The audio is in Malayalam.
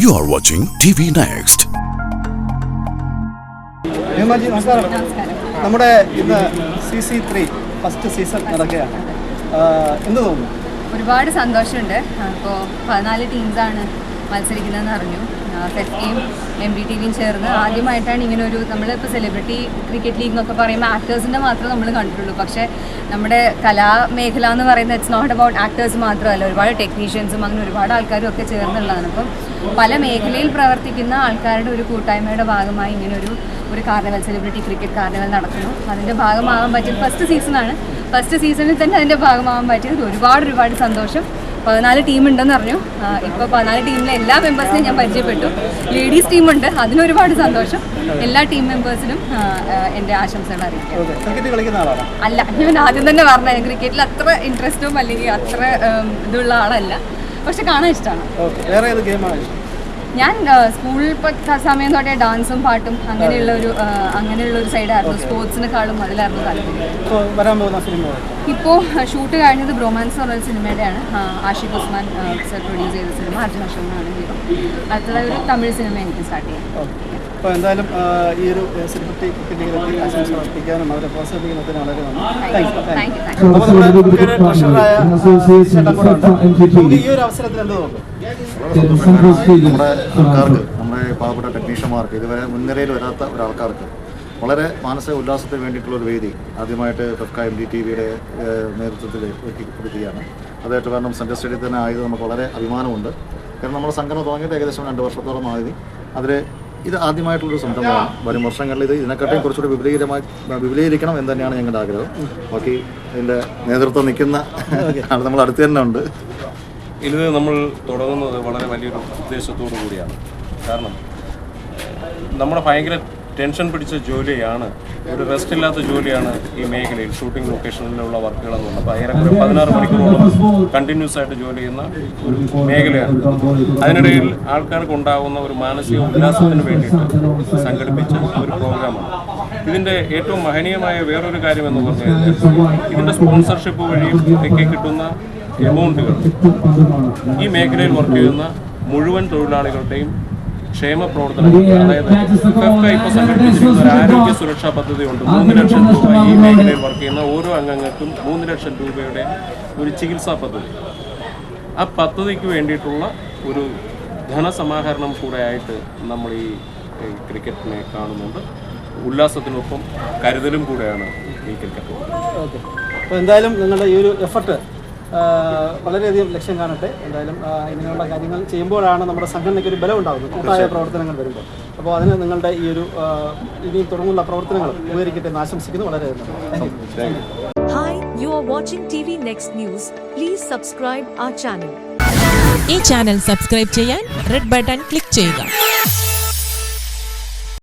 You are watching TV Next. Hemaji നമസ്കാരം. നമ്മുടെ ഇന്ന് C C three first season നടക്കുകയാണ്. എന്ത് തോന്നുന്നു? ഒരുപാട് സന്തോഷമുണ്ട്. അപ്പോൾ പതിനാല് ടീംസാണ് മത്സരിക്കുന്നതെന്ന് അറിഞ്ഞു. ഫെഫ്റ്റിയും എം ബി ടി വിയും ചേർന്ന് ആദ്യമായിട്ടാണ് ഇങ്ങനെ ഒരു നമ്മളിപ്പോൾ സെലിബ്രിറ്റി ക്രിക്കറ്റ് ലീഗ് എന്നൊക്കെ പറയുമ്പോൾ ആക്ടേഴ്സിന്റെ മാത്രമേ നമ്മൾ കണ്ടിട്ടുള്ളൂ. പക്ഷേ നമ്മുടെ കലാമേഖല എന്ന് പറയുന്നത് ഇറ്റ്സ് നോട്ട് അബൌട്ട് ആക്ടേഴ്സ് മാത്രമല്ല. ഒരുപാട് ടെക്നീഷ്യൻസും അങ്ങനെ ഒരുപാട് ആൾക്കാരും ഒക്കെ ചേർന്നുള്ളതാണ്. അപ്പം പല മേഖലയിൽ പ്രവർത്തിക്കുന്ന ആൾക്കാരുടെ ഒരു കൂട്ടായ്മയുടെ ഭാഗമായി ഇങ്ങനെ ഒരു ഒരു കാർണിവൽ സെലിബ്രിറ്റി ക്രിക്കറ്റ് കാർണിവൽ നടക്കുന്നു. അതിന്റെ ഭാഗമാകാൻ പറ്റിയത് ഫസ്റ്റ് സീസണാണ് ഫസ്റ്റ് സീസണിൽ തന്നെ അതിന്റെ ഭാഗമാകാൻ പറ്റിയത് ഒരുപാട് ഒരുപാട് സന്തോഷം. പതിനാല് ടീമുണ്ടെന്ന് അറിഞ്ഞു. ഇപ്പോൾ പതിനാല് ടീമിലെ എല്ലാ മെമ്പേഴ്സിനെയും ഞാൻ പരിചയപ്പെട്ടു. ലേഡീസ് ടീമുണ്ട് അതിന് ഒരുപാട് സന്തോഷം. എല്ലാ ടീം മെമ്പേഴ്സിനും എന്റെ ആശംസകൾ അറിയിക്കാം. അല്ല ഞാൻ ആദ്യം തന്നെ പറഞ്ഞു ക്രിക്കറ്റിൽ അത്ര ഇൻട്രസ്റ്റും അല്ലെങ്കിൽ അത്ര ഇതുള്ള ആളല്ല. പക്ഷെ കാണാൻ ഇഷ്ടമാണ് വേറെ ഏത് ഗെയിമാണ് ഇഷ്ടം? ഞാൻ സ്കൂളിൽ സമയം തൊട്ടേ ഡാൻസും പാട്ടും അങ്ങനെയുള്ള ഒരു അങ്ങനെയുള്ള ഒരു സൈഡായിരുന്നു സ്പോർട്സിനെക്കാളും അതിലായിരുന്നു താല്പര്യം. ഇപ്പോൾ ഷൂട്ട് കഴിഞ്ഞത് ബ്രോമാൻസ് എന്ന് പറയുന്ന സിനിമയുടെയാണ് ആഷിഫ് ആഷിഖ് ഉസ്മാൻ സർ പ്രൊഡ്യൂസ് ചെയ്ത സിനിമ അർജുൻ അശോകനാണ് ഹീറോ അടുത്തുള്ള ഒരു തമിഴ് സിനിമ എനിക്ക് സ്റ്റാർട്ട് ചെയ്യാം. അപ്പോൾ എന്തായാലും ഈ ഒരു സെലിബ്രിറ്റി ക്രിക്കറ്റ് ലീഗിലെത്തി ആശംസ അർപ്പിക്കാനും അവരെ പ്രോത്സാഹിപ്പിക്കുന്നതിന് വളരെ നന്ദി. താങ്ക് യു താങ്ക് യു അപ്പോൾ നമ്മുടെ മുഖ്യ അസോസിയേഷൻ ചേട്ടൻ ഉണ്ട്. ഈ ഒരു അവസരത്തിൽ എന്ത് തോന്നുന്നു? നമ്മുടെ ആൾക്കാർക്ക് നമ്മുടെ പാവപ്പെട്ട ടെക്നീഷ്യന്മാർക്ക് ഇതുവരെ മുൻനിരയിൽ വരാത്ത ഒരാൾക്കാർക്ക് വളരെ മാനസിക ഉല്ലാസത്തിന് വേണ്ടിയിട്ടുള്ള ഒരു വേദി ആദ്യമായിട്ട് ഫെഫ്ക എം ഡി ടി വിയുടെ നേതൃത്വത്തിൽ ഒരുക്കിപ്പെടുത്തുകയാണ് അതായിട്ട് കാരണം സെൻട്രൽ സ്റ്റേഡിയത്തിൽ തന്നെ ആയത് നമുക്ക് വളരെ അഭിമാനമുണ്ട്. കാരണം നമ്മുടെ സംഘടന തുടങ്ങിയിട്ട് ഏകദേശം രണ്ട് വർഷത്തോളം ആയി. അതിൽ ഇത് ആദ്യമായിട്ടുള്ളൊരു സംരംഭമാണ് വരും വർഷങ്ങളിൽ ഇത് ഇതിനെക്കാട്ടും കുറച്ചുകൂടി വിപുലീകരമായി വിപുലീകരിക്കണം എന്ന് തന്നെയാണ് ഞങ്ങളുടെ ആഗ്രഹം. ബാക്കി ഇതിന്റെ നേതൃത്വം നിൽക്കുന്ന ആൾ നമ്മൾ അടുത്ത് തന്നെ ഉണ്ട്. ഇത് നമ്മൾ തുടങ്ങുന്നത് വളരെ വലിയൊരു ഉദ്ദേശത്തോടു കൂടിയാണ്. കാരണം നമ്മുടെ ഭയങ്കര ടെൻഷൻ പിടിച്ച ജോലിയാണ് ഒരു റെസ്റ്റ് ഇല്ലാത്ത ജോലിയാണ് ഈ മേഖലയിൽ ഷൂട്ടിംഗ് ലൊക്കേഷനിലുള്ള വർക്കുകൾ എന്ന് പറഞ്ഞാൽ അപ്പോൾ ഏറെക്കുറെ പതിനാറ് മണിക്കൂറോളം കണ്ടിന്യൂസ് ആയിട്ട് ജോലി ചെയ്യുന്ന ഒരു മേഖലയാണ്. അതിനിടയിൽ ആൾക്കാർക്ക് ഉണ്ടാകുന്ന ഒരു മാനസിക ഉല്ലാസത്തിന് വേണ്ടിയിട്ട് സംഘടിപ്പിച്ച ഒരു പ്രോഗ്രാമാണ് ഇതിന്റെ ഏറ്റവും മഹനീയമായ വേറൊരു കാര്യം എന്ന് പറഞ്ഞാൽ ഇതിന്റെ സ്പോൺസർഷിപ്പ് വഴിയും ഒക്കെ കിട്ടുന്ന എമൗണ്ടുകൾ ഈ മേഖലയിൽ വർക്ക് ചെയ്യുന്ന മുഴുവൻ തൊഴിലാളികളുടെയും ക്ഷേമ പ്രവർത്തനങ്ങൾ അതായത് ഇപ്പോൾ സംഘടിപ്പിച്ചിരിക്കുന്ന ഒരു ആരോഗ്യ സുരക്ഷാ പദ്ധതിയുണ്ട്. മൂന്ന് ലക്ഷം രൂപ ഈ മേഖലയിൽ വർക്ക് ചെയ്യുന്ന ഓരോ അംഗങ്ങൾക്കും മൂന്ന് ലക്ഷം രൂപയുടെ ഒരു ചികിത്സാ പദ്ധതി. ആ പദ്ധതിക്ക് വേണ്ടിയിട്ടുള്ള ഒരു ധനസമാഹരണം കൂടെ ആയിട്ട് നമ്മൾ ഈ ക്രിക്കറ്റിനെ കാണുന്നുണ്ട്. ഉല്ലാസത്തിനൊപ്പം കരുതലും കൂടെയാണ് ഈ ക്രിക്കറ്റ്. അപ്പോൾ എന്തായാലും നിങ്ങളുടെ ഈ ഒരു എഫർട്ട് വളരെയധികം ലക്ഷ്യം കാണട്ടെ. എന്തായാലും ഇങ്ങനെയുള്ള കാര്യങ്ങൾ ചെയ്യുമ്പോഴാണ് നമ്മുടെ സംഘടനയ്ക്ക് ഒരു ബലം ഉണ്ടാകുന്നത് കൂട്ടായ പ്രവർത്തനങ്ങൾ വരുമ്പോൾ. അപ്പോൾ അതിന് നിങ്ങളുടെ ഈ ഒരു ഇനി ഇനിയും തുടർന്നുള്ള പ്രവർത്തനങ്ങൾ ഉപകരിക്കട്ടെ എന്ന് ആശംസിക്കുന്നു. വളരെ you are watching are watching TV Next News. Please subscribe our channel. ഈ ചാനൽ സബ്സ്ക്രൈബ് ചെയ്യാൻ റെഡ് ബട്ടൺ ക്ലിക്ക് ചെയ്യുക.